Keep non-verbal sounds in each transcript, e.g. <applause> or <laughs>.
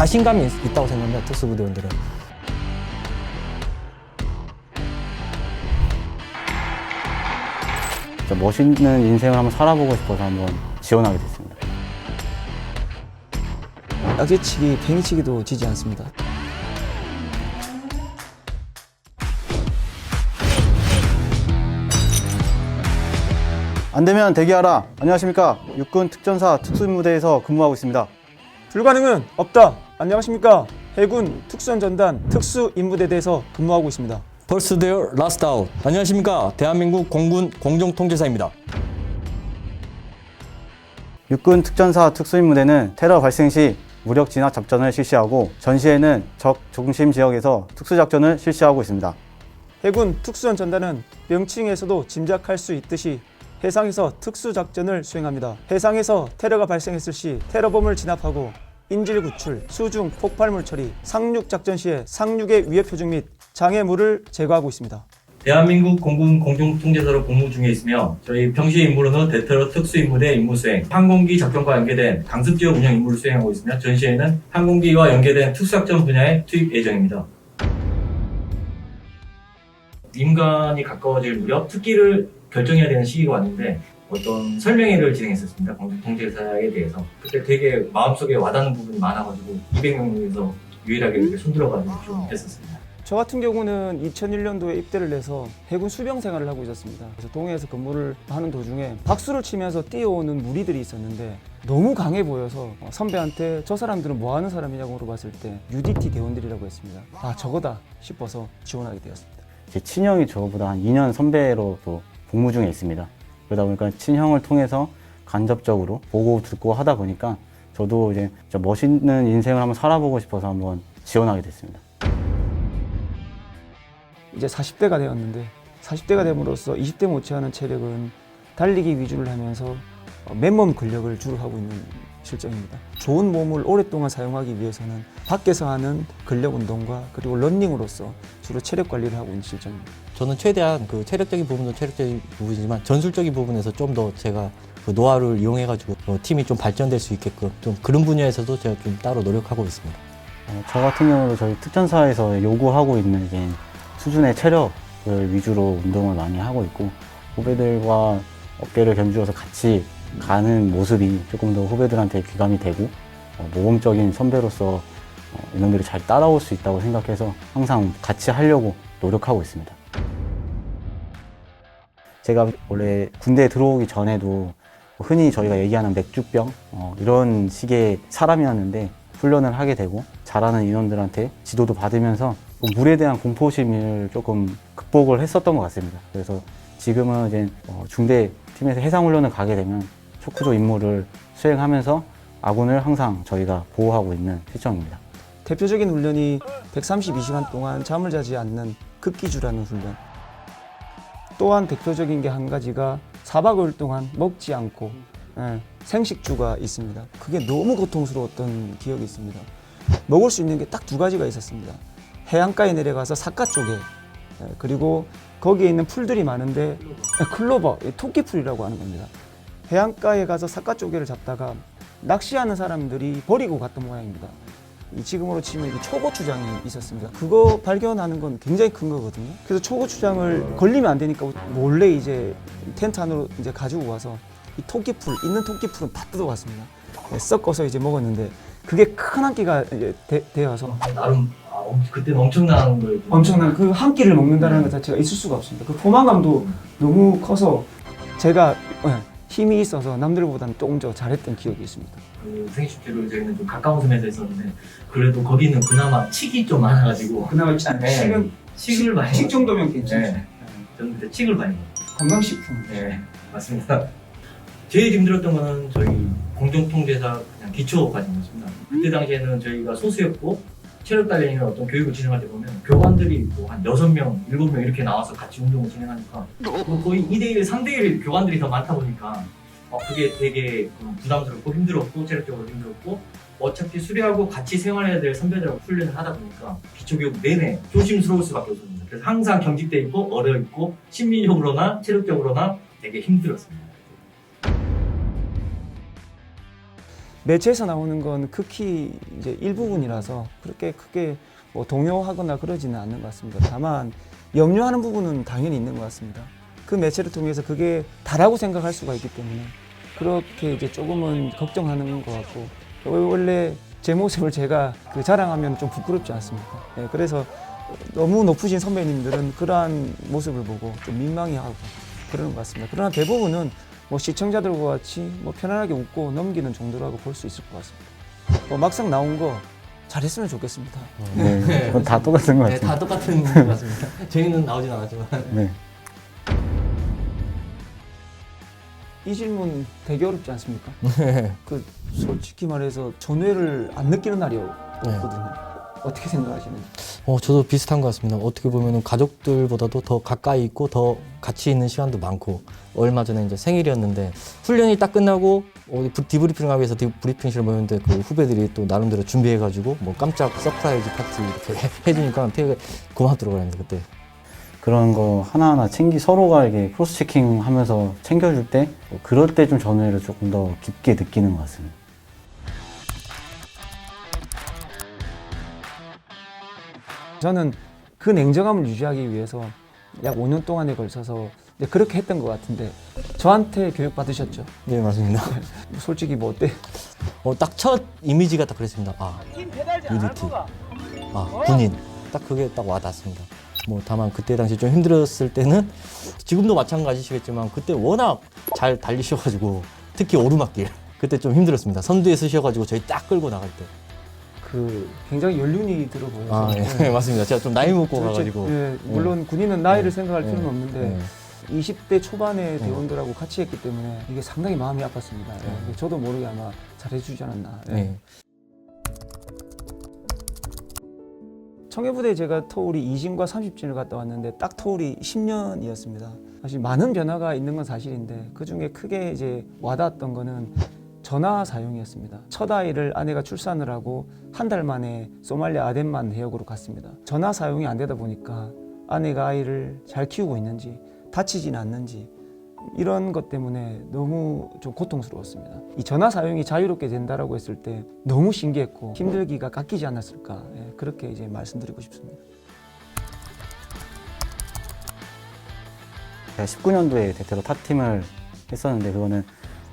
자신감이 있- 있다고 생각합니다. 특수부대원들은. 진짜 멋있는 인생을 한번 살아보고 싶어서 한번 지원하게 됐습니다. 약지치기, 팽이치기도 지지 않습니다. 안 되면 대기하라. 안녕하십니까. 육군 특전사 특수무대에서 근무하고 있습니다. 불가능은 없다. 안녕하십니까? 해군 특수전단 특수임무대대에서 근무하고 있습니다. First there, last out. 안녕하십니까. 대한민국 공군 공정통제사입니다. 육군 특전사 특수임무대는 테러 발생 시 무력 진압 작전을 실시하고 전시에는 적 중심 지역에서 특수작전을 실시하고 있습니다. 해군 특수전단은 명칭에서도 짐작할 수 있듯이 해상에서 특수작전을 수행합니다. 해상에서 테러가 발생했을 시 테러범을 진압하고 인질 구출, 수중 폭발물 처리, 상륙 작전 시에 상륙의 위협 표적 및 장애물을 제거하고 있습니다. 대한민국 공군 공정통제사로 복무 중에 있으며 저희 평시 임무로는 대테러 특수임무대 임무 수행, 항공기 작전과 연계된 강습지역 운영 임무를 수행하고 있으며 전시에는 항공기와 연계된 특수작전 분야의 투입 예정입니다. 임관이 가까워질 무렵 특기를 결정해야 되는 시기가 왔는데 어떤 설명회를 진행했었습니다. 공정통제사에 대해서. 그때 되게 마음속에 와닿는 부분이 많아가지고 200명 중에서 유일하게 이렇게 손들어가지고 좀 했었습니다. 저 같은 경우는 2001년도에 입대를 해서 해군 수병 생활을 하고 있었습니다. 그래서 동해에서 근무를 하는 도중에 박수를 치면서 뛰어오는 무리들이 있었는데 너무 강해 보여서 어, 선배한테 저 사람들은 뭐 하는 사람이냐고 물어봤을 때 UDT 대원들이라고 했습니다. 아 저거다 싶어서 지원하게 되었습니다. 제 친형이 저보다 한 2년 선배로 또 복무 중에 있습니다. 그러다 보니까 친형을 통해서 간접적으로 보고 듣고 하다 보니까 저도 이제 멋있는 인생을 한번 살아보고 싶어서 한번 지원하게 됐습니다. 이제 40대가 되었는데 40대가 됨으로써 20대 못지않은 체력은 달리기 위주를 하면서 어, 맨몸 근력을 주로 하고 있는 실정입니다. 좋은 몸을 오랫동안 사용하기 위해서는 밖에서 하는 근력 운동과 그리고 런닝으로서 주로 체력 관리를 하고 있는 실정입니다. 저는 최대한 그 체력적인 부분도 체력적인 부분이지만 전술적인 부분에서 좀 더 제가 그 노하우를 이용해가지고 어, 팀이 좀 발전될 수 있게끔 좀 그런 분야에서도 제가 좀 따로 노력하고 있습니다. 어, 저 같은 경우도 저희 특전사에서 요구하고 있는 게 수준의 체력을 위주로 운동을 많이 하고 있고 후배들과 어깨를 견주어서 같이 가는 모습이 조금 더 후배들한테 귀감이 되고 어, 모범적인 선배로서 어, 이놈들이 잘 따라올 수 있다고 생각해서 항상 같이 하려고 노력하고 있습니다. 제가 원래 군대에 들어오기 전에도 흔히 저희가 얘기하는 맥주병 어, 이런 식의 사람이었는데 훈련을 하게 되고 잘하는 인원들한테 지도도 받으면서 그 물에 대한 공포심을 조금 극복을 했었던 것 같습니다. 그래서 지금은 이제 어, 중대 팀에서 해상 훈련을 가게 되면 초크조 임무를 수행하면서 아군을 항상 저희가 보호하고 있는 실정입니다. 대표적인 훈련이 132시간 동안 잠을 자지 않는 극기주라는 훈련. 또한 대표적인 게 한 가지가 4박 5일 동안 먹지 않고 예, 생식주가 있습니다. 그게 너무 고통스러웠던 기억이 있습니다. 먹을 수 있는 게 딱 두 가지가 있었습니다. 해안가에 내려가서 삿가 쪽에 예, 그리고 거기에 있는 풀들이 많은데 예, 클로버, 이 토끼풀이라고 하는 겁니다. 해안가에 가서 쪼개를 잡다가 낚시하는 사람들이 버리고 갔던 모양입니다. 이 지금으로 치면 이게 초고추장이 있었습니다. 그거 발견하는 건 굉장히 큰 거거든요. 그래서 초고추장을 걸리면 안 되니까 몰래 이제 텐트 안으로 이제 가지고 와서 이 토끼풀 있는 토끼풀은 다 뜯어왔습니다. 네, 섞어서 이제 먹었는데 그게 큰 한 끼가 이제 되, 되어서 나름 아, 엄- 그때는 엄청난 걸 좀- 엄청난 그 한 끼를 먹는다는 것 자체가 있을 수가 없습니다. 그 포만감도 너무 커서 제가 예, 힘이 있어서 남들보다는 조금 더 잘했던 기억이 있습니다. 그 생식주를 저희는 좀 가까운 섬에서 했었는데 그래도 거기는 그나마 칡이 좀 많아가지고 그나마 네. 칡을 많이 칡 먹- 정도면 괜찮죠. 네. 저는 그때 칡을 많이 먹었어요. 건강식품. 네 맞습니다. 제일 힘들었던 거는 저희 공정통제사 그냥 기초 과정이었습니다. 그때 당시에는 저희가 소수였고 체력 단련이나 어떤 교육을 진행할 때 보면 교관들이 뭐한 6명, 7명 이렇게 나와서 같이 운동을 진행하니까 뭐 거의 2대1, 3대1 교관들이 더 많다 보니까 어, 그게 되게 좀 부담스럽고 힘들었고 체력적으로 힘들었고 어차피 수료하고 같이 생활해야 될 선배들하고 훈련을 하다 보니까 기초교육 내내 조심스러울 수밖에 없었습니다. 그래서 항상 경직돼 있고 어려 있고 심리적으로나 체력적으로나 되게 힘들었습니다. 매체에서 나오는 건 극히 이제 일부분이라서 그렇게 크게 뭐 동요하거나 그러지는 않는 것 같습니다. 다만 염려하는 부분은 당연히 있는 것 같습니다. 그 매체를 통해서 그게 다라고 생각할 수가 있기 때문에 그렇게 이제 조금은 걱정하는 것 같고 원래 제 모습을 제가 그 자랑하면 좀 부끄럽지 않습니까? 예, 그래서 너무 높으신 선배님들은 그러한 모습을 보고 좀 민망해하고 그러는 것 같습니다. 그러나 대부분은 뭐 시청자들과 같이 뭐 편안하게 웃고 넘기는 정도라고 볼 수 있을 것 같습니다. 뭐 막상 나온 거 잘했으면 좋겠습니다. 네, 그건 다 똑같은 것 네, 같아요. 다 똑같은 것 같습니다. <laughs> 저희는 나오진 않았지만. 네. 이 질문 되게 어렵지 않습니까? 그 솔직히 말해서 전회를 안 느끼는 날이 없거든요. 어떻게 생각하시는지? 어, 저도 비슷한 것 같습니다. 어떻게 보면 가족들보다도 더 가까이 있고 더 같이 있는 시간도 많고 얼마 전에 이제 생일이었는데 훈련이 딱 끝나고 어디 부- 디브리핑을 하기 위해서 디- 브리핑실을 모였는데 그 후배들이 또 나름대로 준비해가지고 뭐 깜짝 서프라이즈 파티 이렇게 <laughs> 해주니까 되게 고맙더라고요 그때. 그런 거 하나하나 챙기 서로가 이게 크로스 체킹 하면서 챙겨줄 때뭐 그럴 때 좀 전회를 조금 더 깊게 느끼는 것 같습니다. 저는 그 냉정함을 유지하기 위해서 약 5년 동안에 걸쳐서 이제 그렇게 했던 것 같은데 저한테 교육 받으셨죠? 네 맞습니다. 솔직히 뭐 어때? 어, 딱 첫 이미지가 딱 그랬습니다. 아 UDT, 아 군인 딱 그게 딱 와닿습니다. 뭐 다만 그때 당시 좀 힘들었을 때는 지금도 마찬가지시겠지만 그때 워낙 잘 달리셔가지고 특히 오르막길 그때 좀 힘들었습니다. 선두에 서셔가지고 저희 딱 끌고 나갈 때. 그 굉장히 연륜이 들어 보여서 아 예, 네. <laughs> 맞습니다. 제가 좀 나이 먹고 도대체, 가가지고. 예, 물론 군인은 나이를 네. 생각할 필요는 네. 없는데 네. 20대 초반의 대원들하고 같이 했기 때문에 이게 상당히 마음이 아팠습니다. 예, 네. 저도 모르게 아마 잘해주지 않았나. 예. 네. 청해부대 제가 터울이 20진과 30진을 갔다 왔는데 딱 터울이 10년이었습니다. 사실 많은 변화가 있는 건 사실인데 그 중에 크게 이제 와닿았던 거는 전화 사용이었습니다. 첫 아이를 아내가 출산을 하고 한 달 만에 소말리아 아덴만 해역으로 갔습니다. 전화 사용이 안 되다 보니까 아내가 아이를 잘 키우고 있는지 다치진 않는지 이런 것 때문에 너무 좀 고통스러웠습니다. 이 전화 사용이 자유롭게 된다라고 했을 때 너무 신기했고 힘들기가 깎이지 않았을까 예, 그렇게 이제 말씀드리고 싶습니다. 제가 19년도에 대테러 탑팀을 했었는데 그거는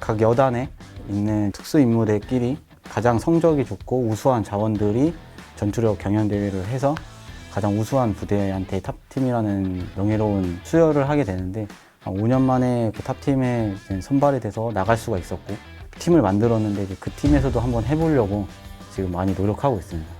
각 여단에 있는 특수 임무대끼리 가장 성적이 좋고 우수한 자원들이 전투력 경연 대회를 해서 가장 우수한 부대한테 탑팀이라는 명예로운 수여를 하게 되는데 한 5년 만에 그 탑팀에 선발이 돼서 나갈 수가 있었고 팀을 만들었는데 그 팀에서도 한번 해보려고 지금 많이 노력하고 있습니다.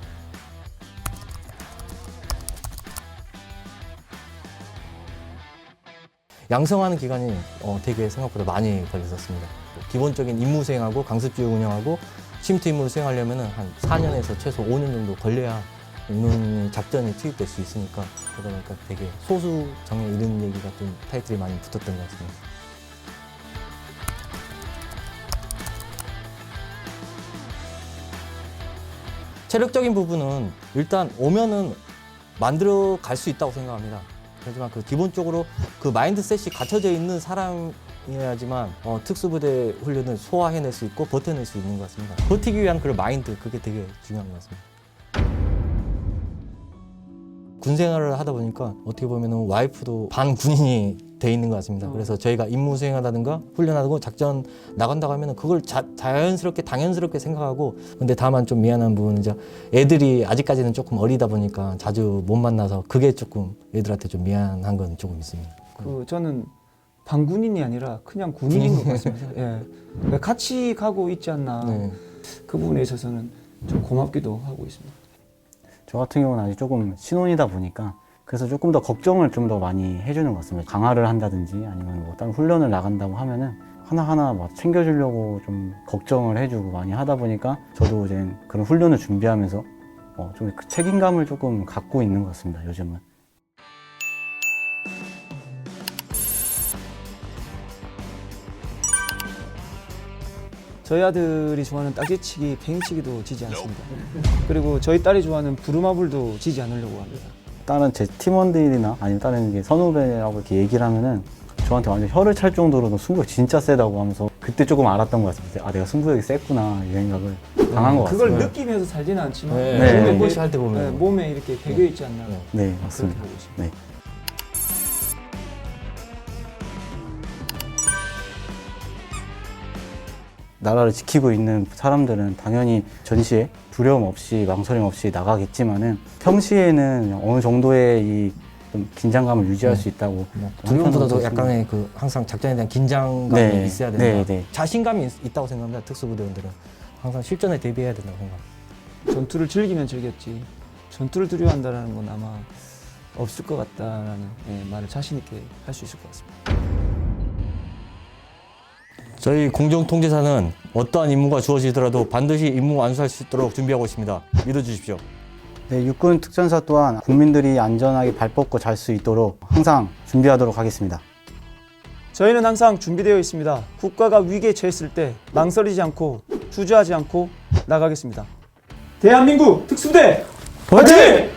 양성하는 기간이 어, 되게 생각보다 많이 걸렸었습니다. 기본적인 임무 수행하고 강습 지역 운영하고 침투 임무를 수행하려면 한 4년에서 최소 5년 정도 걸려야 이런 작전이 투입될 수 있으니까 그러다 보니까 되게 소수 정예 이런 얘기가 좀 타이틀이 많이 붙었던 것 같습니다. 체력적인 부분은 일단 오면은 만들어 갈 수 있다고 생각합니다. 하지만 그 기본적으로 그 마인드셋이 갖춰져 있는 사람 이어야지만 어, 특수부대 훈련을 소화해낼 수 있고 버텨낼 수 있는 것 같습니다. 버티기 위한 그런 마인드 그게 되게 중요한 것 같습니다. 군 생활을 하다 보니까 어떻게 보면 와이프도 반 군인이 돼 있는 것 같습니다. 그래서 저희가 임무 수행하다든가 훈련하고 작전 나간다고 하면 그걸 자, 자연스럽게 당연스럽게 생각하고 근데 다만 좀 미안한 부분은 이제 애들이 아직까지는 조금 어리다 보니까 자주 못 만나서 그게 조금 애들한테 좀 미안한 건 조금 있습니다. 그 저는 반군인이 아니라 그냥 군인인 것 같습니다. 예. 같이 가고 있지 않나 네. 그 부분에 있어서는 좀 고맙기도 하고 있습니다. 저 같은 경우는 아직 조금 신혼이다 보니까 그래서 조금 더 걱정을 좀 더 많이 해주는 것 같습니다. 강화를 한다든지 아니면 뭐 다른 훈련을 나간다고 하면은 하나하나 막 챙겨주려고 좀 걱정을 해주고 많이 하다 보니까 저도 이제 그런 훈련을 준비하면서 어, 좀 그 책임감을 조금 갖고 있는 것 같습니다. 요즘은. 저희 아들이 좋아하는 딱지치기, 팽이치기도 지지 않습니다. 그리고 저희 딸이 좋아하는 부루마블도 지지 않으려고 합니다. 다른 제 팀원들이나 아니면 다른 이제 선후배하고 이렇게 얘기를 하면은 저한테 완전 혀를 찰 정도로 승부욕 진짜 세다고 하면서 그때 조금 알았던 것 같습니다. 아 내가 승부욕이 셌구나 이 생각을 당한 것 그걸 같습니다. 느끼면서 살지는 않지만 네, 네. 몸에, 네. 할 때 보면 네, 몸에 이렇게 배겨 있지 않나 네. 네 맞습니다. 보고 있습니다. 네. 나라를 지키고 있는 사람들은 당연히 전시에 두려움 없이 망설임 없이 나가겠지만은 평시에는 어느 정도의 이 좀 긴장감을 유지할 네. 수 있다고 뭐 저는 두려움보다도. 약간의 그 항상 작전에 대한 긴장감이 네, 있어야 된다. 네, 네. 자신감이 있, 있다고 생각합니다. 특수부대원들은 항상 실전에 대비해야 된다고 생각합니다. 전투를 즐기면 즐겼지 전투를 두려워한다라는 건 아마 없을 것 같다라는 예, 말을 자신 있게 할 수 있을 것 같습니다. 저희 공정통제사는 어떠한 임무가 주어지더라도 반드시 임무 완수할 수 있도록 준비하고 있습니다. 믿어주십시오. 네, 육군 특전사 또한 국민들이 안전하게 발 뻗고 잘 수 있도록 항상 준비하도록 하겠습니다. 저희는 항상 준비되어 있습니다. 국가가 위기에 처했을 때 망설이지 않고 주저하지 않고 나가겠습니다. 대한민국 특수부대 화이팅!